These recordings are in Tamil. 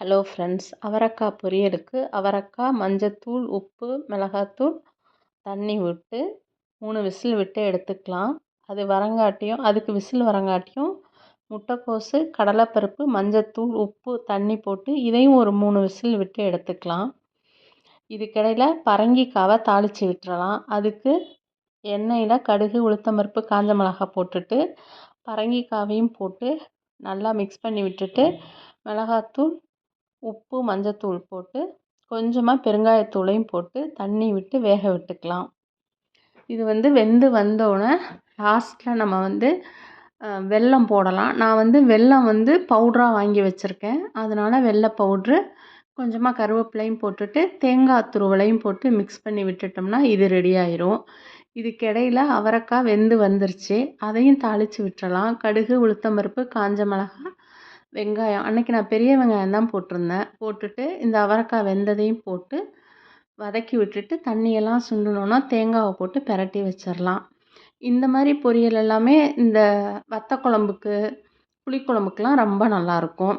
ஹலோ ஃப்ரெண்ட்ஸ் அவரக்காய் பொரியலுக்கு அவரக்காய் மஞ்சத்தூள் உப்பு மிளகாத்தூள் தண்ணி விட்டு மூணு விசில் விட்டு எடுத்துக்கலாம். அது வரங்காட்டியும் அதுக்கு விசில் வரங்காட்டியும் முட்டைக்கோசு கடலைப்பருப்பு மஞ்சத்தூள் உப்பு தண்ணி போட்டு இதையும் ஒரு மூணு விசில் விட்டு எடுத்துக்கலாம். இதுக்கிடையில் பரங்கிக்காவை தாளித்து விட்டுறலாம். அதுக்கு எண்ணெயில் கடுகு உளுத்தம்பருப்பு காஞ்ச மிளகாய் போட்டுட்டு பரங்கிக்காவையும் போட்டு நல்லா மிக்ஸ் பண்ணி விட்டுட்டு மிளகாத்தூள் உப்பு மஞ்சத்தூள் போட்டு கொஞ்சமாக பெருங்காயத்தூளையும் போட்டு தண்ணி விட்டு வேக விட்டுக்கலாம். இது வந்து வெந்து வந்தோடனே லாஸ்ட்டில் நம்ம வந்து வெல்லம் போடலாம். நான் வந்து வெல்லம் வந்து பவுட்ராக வாங்கி வச்சுருக்கேன். அதனால் வெல்ல பவுட்ரு கொஞ்சமாக கருவேப்பிலையும் போட்டுட்டு தேங்காய் துருவலையும் போட்டு மிக்ஸ் பண்ணி விட்டுட்டோம்னா இது ரெடி ஆயிரும். இதுக்கிடையில் அவரைக்காய் வெந்து வந்துருச்சு. அதையும் தாளித்து விட்டுறலாம். கடுகு உளுத்தம்பருப்பு காஞ்ச மிளகா வெங்காயம். அன்றைக்கி நான் பெரிய வெங்காயம் தான் போட்டிருந்தேன். போட்டுட்டு இந்த அவரைக்காய் வெந்ததையும் போட்டு வதக்கி விட்டுட்டு தண்ணியெல்லாம் சுண்டுனோன்னா தேங்காவை போட்டு பிரட்டி வச்சிடலாம் இந்த மாதிரி பொரியல் எல்லாமே இந்த வத்த குழம்புக்கு புளிக்குழம்புக்குலாம் ரொம்ப நல்லாயிருக்கும்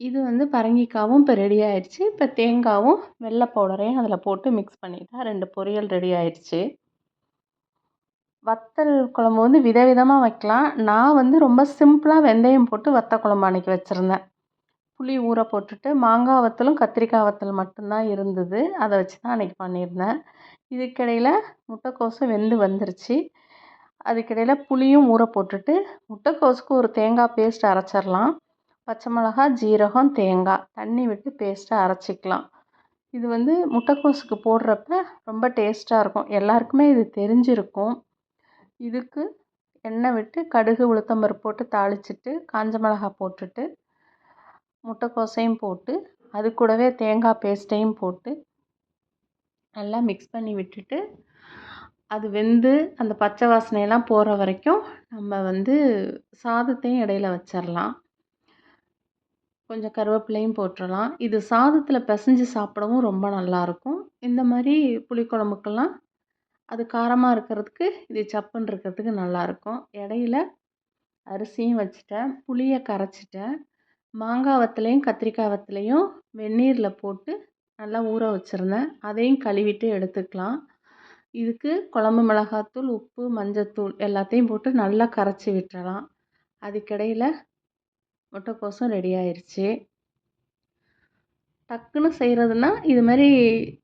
இது வந்து பரங்கிக்காவும் இப்போ ரெடி ஆயிடுச்சு. இப்போ தேங்காவும் வெள்ளை பவுடரையும் அதில் போட்டு மிக்ஸ் பண்ணிட்டால் ரெண்டு பொரியல் ரெடி ஆயிடுச்சு. வத்தல் குழம்பு வந்து விதவிதமாக வைக்கலாம். நான் வந்து ரொம்ப சிம்பிளாக வெந்தயம் போட்டு வத்த குழம்பு அன்றைக்கி வச்சுருந்தேன். புளி ஊற போட்டுட்டு மாங்காய் வத்தலும் கத்திரிக்காய் வத்தல் மட்டும்தான் இருந்தது. அதை வச்சு தான் அன்றைக்கி பண்ணியிருந்தேன். இதுக்கிடையில் முட்டைக்கோஸும் வெந்து வந்துருச்சு. அதுக்கிடையில் புளியும் ஊற போட்டுட்டு முட்டைக்கோஸுக்கு ஒரு தேங்காய் பேஸ்ட் அரைச்சிடலாம். பச்சை மிளகா ஜீரகம் தேங்காய் தண்ணி விட்டு பேஸ்ட்டாக அரைச்சிக்கலாம். இது வந்து முட்டைக்கோஸுக்கு போடுறப்ப ரொம்ப டேஸ்ட்டாக இருக்கும். எல்லாருக்குமே இது தெரிஞ்சிருக்கும். இதுக்கு எண்ணெய் விட்டு கடுகு உளுத்தம்பருப்பு போட்டு தாளிச்சிட்டு காஞ்ச மிளகா போட்டுட்டு முட்டைக்கோசையும் போட்டு அது கூடவே தேங்காய் பேஸ்ட்டையும் போட்டு நல்லா மிக்ஸ் பண்ணி விட்டுட்டு அது வெந்து அந்த பச்சை வாசனையெல்லாம் போகிற வரைக்கும் நம்ம வந்து சாதத்தையும் இடையில வச்சிடலாம் கொஞ்சம் கருவேப்பிலையும் போட்டுடலாம் இது சாதத்தில் பிசைஞ்சு சாப்பிடவும் ரொம்ப நல்லாயிருக்கும் இந்த மாதிரி புளிக்குழம்புக்கெல்லாம் அது காரமாக இருக்கிறதுக்கு இது சப்புன்னு இருக்கிறதுக்கு நல்லாயிருக்கும் இடையில அரிசியும் வச்சுட்டேன். புளியை கரைச்சிட்டேன். மாங்காய் வத்தலையும் கத்திரிக்காய் வத்தலையும் வெந்நீரில் போட்டு நல்லா ஊற வச்சுருந்தேன். அதையும் கழுவிட்டு எடுத்துக்கலாம். இதுக்கு குழம்பு மிளகாத்தூள் உப்பு மஞ்சத்தூள் எல்லாத்தையும் போட்டு நல்லா கரைச்சி விட்டுறலாம். அதுக்கிடையில் முட்டைக்கோஸும் ரெடி ஆயிடுச்சு டக்குன்னு செய்கிறதுனா இது மாதிரி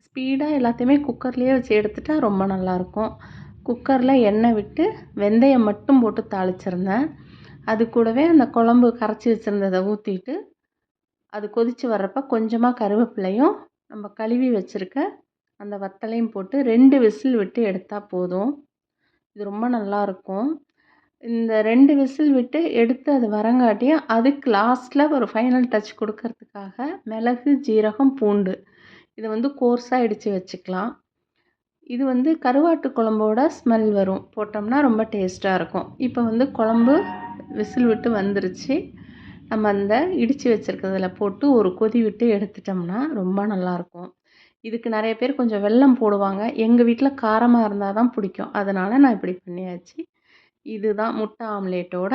ஸ்பீடாக எல்லாத்தையுமே குக்கர்லேயே வச்சு எடுத்துட்டா ரொம்ப நல்லாயிருக்கும். குக்கரில் எண்ணெய் விட்டு வெந்தயம் மட்டும் போட்டு தாளிச்சிருந்தேன். அது கூடவே அந்த குழம்பு கரைச்சி வச்சுருந்ததை ஊற்றிட்டு அது கொதித்து வர்றப்ப கொஞ்சமாக கருவேப்பிலையும் நம்ம கழுவி வச்சுருக்க அந்த வத்தலையும் போட்டு ரெண்டு விசில் விட்டு எடுத்தால் போதும். இது ரொம்ப நல்லாயிருக்கும். இந்த ரெண்டு விசில் விட்டு எடுத்து அது வரங்காட்டியும் அதுக்கு லாஸ்ட்டில் ஒரு ஃபைனல் டச் கொடுக்கறதுக்காக மிளகு ஜீரகம் பூண்டு. இதை வந்து கோர்ஸாக இடித்து வச்சுக்கலாம். இது வந்து கருவாட்டு குழம்போட ஸ்மெல் வரும். போட்டோம்னா ரொம்ப டேஸ்ட்டாக இருக்கும். இப்போ வந்து குழம்பு விசில் விட்டு வந்துருச்சு. நம்ம அந்த இடித்து வச்சுருக்கிறதுல போட்டு ஒரு கொதி விட்டு எடுத்துட்டோம்னா ரொம்ப நல்லாயிருக்கும் இதுக்கு நிறைய பேர் கொஞ்சம் வெல்லம் போடுவாங்க. எங்கள் வீட்டில் காரமாக இருந்தால் தான் பிடிக்கும். அதனால் நான் இப்படி பண்ணியாச்சு. இதுதான் முட்டை ஆம்லேட்டோட